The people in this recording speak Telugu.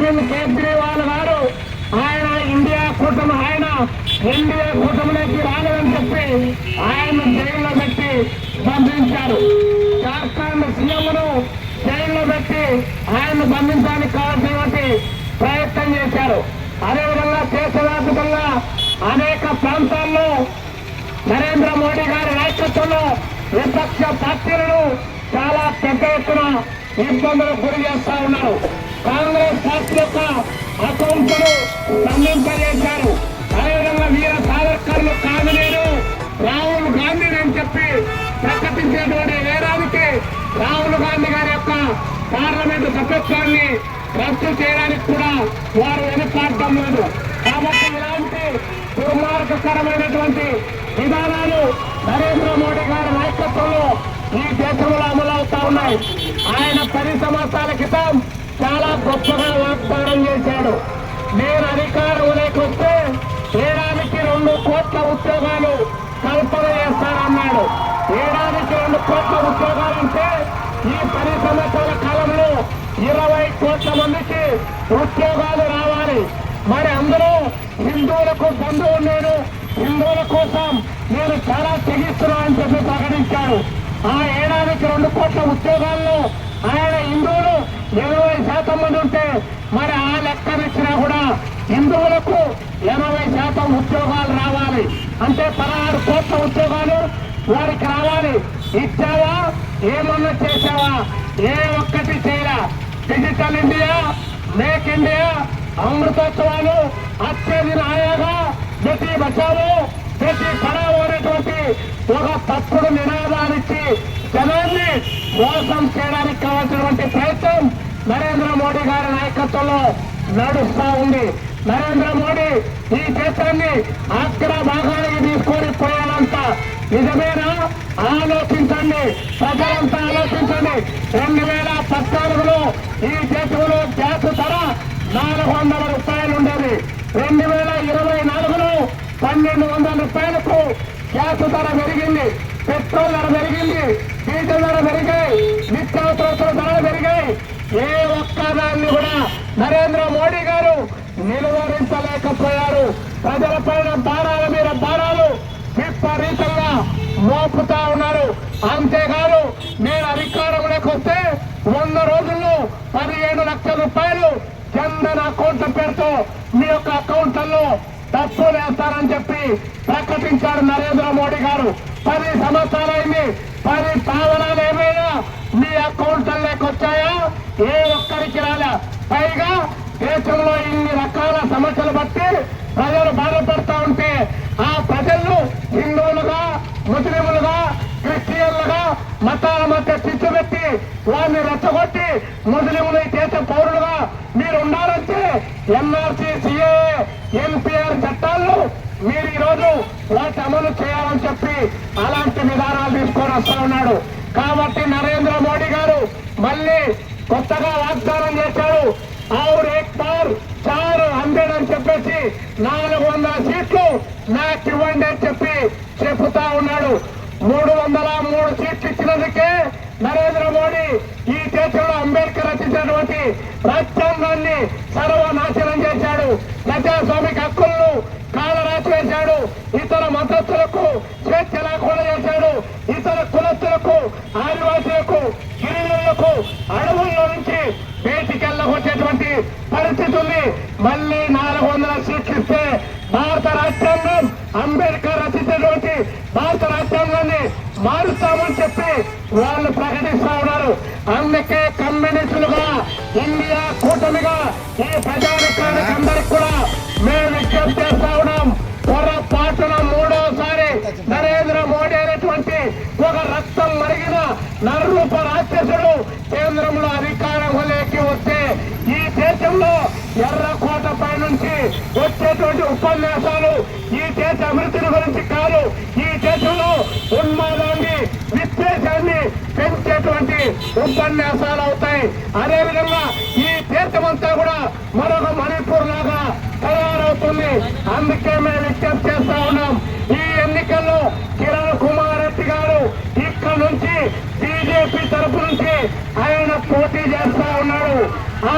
అరవింద్ కేజ్రీవాల్ గారు ఆయన ఇండియా కూటమి ఆయన ఎన్డీఏ కూటమిలోకి రాలేదని చెప్పి ఆయన జైల్లో పెట్టి బంధించారు. జార్ఖండ్ సీఎంను జైల్లో పెట్టి ఆయన బంధించడానికి కావాల్సినటువంటి ప్రయత్నం చేశారు. అదేవిధంగా దేశవ్యాప్తంగా అనేక ప్రాంతాల్లో నరేంద్ర మోడీ గారి నాయకత్వంలో విపక్ష పార్టీలను చాలా పెద్ద ఎత్తున ఇబ్బందులకు గురి చేస్తా ఉన్నారు. కాంగ్రెస్ యొక్క అకౌంట్ను స్తంభింపజేశారు అదేవిధంగా వీర సావర్కర్లు కామినేను రాహుల్ గాంధీ అని చెప్పి ప్రకటించేటువంటి నేరానికి రాహుల్ గాంధీ గారి యొక్క పార్లమెంటు సభ్యత్వాన్ని రద్దు చేయడానికి కూడా వారు వెనుకాడటం లేదు. కాబట్టి ఇలాంటి దుర్మార్గకరమైనటువంటి విధానాలు నరేంద్ర మోడీ గారి నాయకత్వంలో ఈ దేశంలో అమలవుతా ఉన్నాయి. ఆయన పది సంవత్సరాల క్రితం చాలా గొప్పగా వాగ్దానం చేశాడు. నేను అధికారంలోకి వస్తే ఏడాదికి రెండు కోట్ల ఉద్యోగాలు కల్పన చేస్తానన్నాడు. ఏడాదికి రెండు కోట్ల ఉద్యోగాలు అంటే ఈ పది సంవత్సరాల కాలంలో ఇరవై కోట్ల మందికి ఉద్యోగాలు రావాలి. మరి అందరూ హిందువులకు బంధువు నేను హిందువుల కోసం నేను చాలా తెగిస్తున్నా అని చెప్పి ప్రకటించాడు. ఆ ఏడాదికి రెండు కోట్ల ఉద్యోగాల్లో ఆయన హిందువులు ఇరవై శాతం మంది ఉంటే మరి ఆ లెక్కనిచ్చినా కూడా హిందువులకు ఎనభై శాతం ఉద్యోగాలు రావాలి. అంటే పదహారు కోట్ల ఉద్యోగాలు వారికి రావాలి. ఇచ్చావా? ఏమన్నా చేశావా? ఏ ఒక్కటి చేయరా డిజిటల్ ఇండియా మేక్ ఇండియా అమృతోత్సవాలు అత్యధి నాయగా బెట్టి బచావో బెట్టి పడావో అనేటువంటి ఒక తప్పుడు నినాదాలిచ్చి జనాన్ని మోసం చేయడానికి కావాల్సినటువంటి ప్రయత్నం నరేంద్ర మోడీ గారి నాయకత్వంలో నడుస్తా ఉంది. నరేంద్ర మోడీ ఈ క్షేత్రాన్ని అక్కడ భాగానికి తీసుకొని పోయాలంట నిజమేనా? ఆలోచించండి. ప్రజలంతా ఆలోచించండి. రెండు వేల పద్నాలుగులో ఈ దేశంలో గ్యాస్ ధర నాలుగు వందల రూపాయలు ఉండేది. రెండు వేల ఇరవై నాలుగులో పన్నెండు వందల రూపాయలకు గ్యాస్ ధర పెరిగింది. పెట్రోల్ ధర పెరిగింది. డీజిల్ ధర పెరిగాయి నిత్యావసర ధరలు పెరిగాయి ఏ ఒక్క దాన్ని కూడా నరేంద్ర మోడీ గారు నిలువరించలేకపోయారు. ప్రజల పైన భారాల మీద భారాలు విపరీతంగా మోపుతా ఉన్నారు. అంతేకాదు నేను అధికారంలోకి వస్తే వంద రోజుల్లో పదిహేను లక్షల రూపాయలు చందన అకౌంట్ పేరుతో మీ యొక్క చెప్పి ప్రకటించారు నరేంద్ర మోడీ గారు. పది సంవత్సరాలైంది పది పావనాలు ఏమైనా మీ అకౌంట్లలోకి వచ్చాయా? ఏ ఒక్కరికి రాలే. పైగా దేశంలో ఇన్ని రకాల సమస్యలు బట్టి ప్రజలు బాధపడతా ఉంటే ఆ ప్రజలను హిందువులుగా ముస్లింలుగా క్రిస్టియన్లుగా మతాల మధ్య చిచ్చు పెట్టి వారిని రెచ్చగొట్టి ముస్లింలు మీరు ఈరోజు రోజు వాటి అమలు చేయాలని చెప్పి అలాంటి విధానాలు తీసుకొని వస్తున్నాడు కాబట్టి నరేంద్ర మోడీ గారు మళ్ళీ కొత్తగా వాగ్దానం చేశాడు ఆరు ఏక్ చారు హండ్రెడ్ అని చెప్పేసి నాలుగు వందల సీట్లు నాకు ఇవ్వండి అని చెప్పి చెప్తా ఉన్నాడు. మూడు వందల మూడు సీట్లు ఇచ్చినందుకే నరేంద్ర మోడీ ఈ దేశంలో అంబేద్కర్ రచించినటువంటి రాజ్యాంగాన్ని సర్వనాశనం చేశాడు. ప్రజాస్వామిక మారుస్తామని చెప్పి వాళ్ళు ప్రకటిస్తా ఉన్నారు. అందుకే కమ్యూనిస్టులుగా ఇండియా కూటమిగా ఈ ప్రజానికానికి అందరికి కూడా మేము విజ్ఞప్తి చేస్తా ఉన్నాం. పొరపాటున మూడోసారి నరేంద్ర మోడీ అనేటువంటి ఒక రక్తం మరిగిన నరరూప రాక్షసుడు కేంద్రంలో అధికారంలోకి వస్తే ఈ దేశంలో ఎర్రకోట పై నుంచి వచ్చేటువంటి ఉపన్యాసం పెంచేటువంటి ఉపన్యాసాలు అవుతాయి. అదేవిధంగా ఈ తీర్థమంతా కూడా మరొక మణిపూర్ లాగా తయారవుతుంది. అందుకే మేము విజ్ఞప్తి చేస్తా ఉన్నాం. ఈ ఎన్నికల్లో కిరణ్ కుమార్ రెడ్డి గారు ఇక్కడ నుంచి బీజేపీ తరపు నుంచి ఆయన పోటీ చేస్తా ఉన్నాడు. ఆ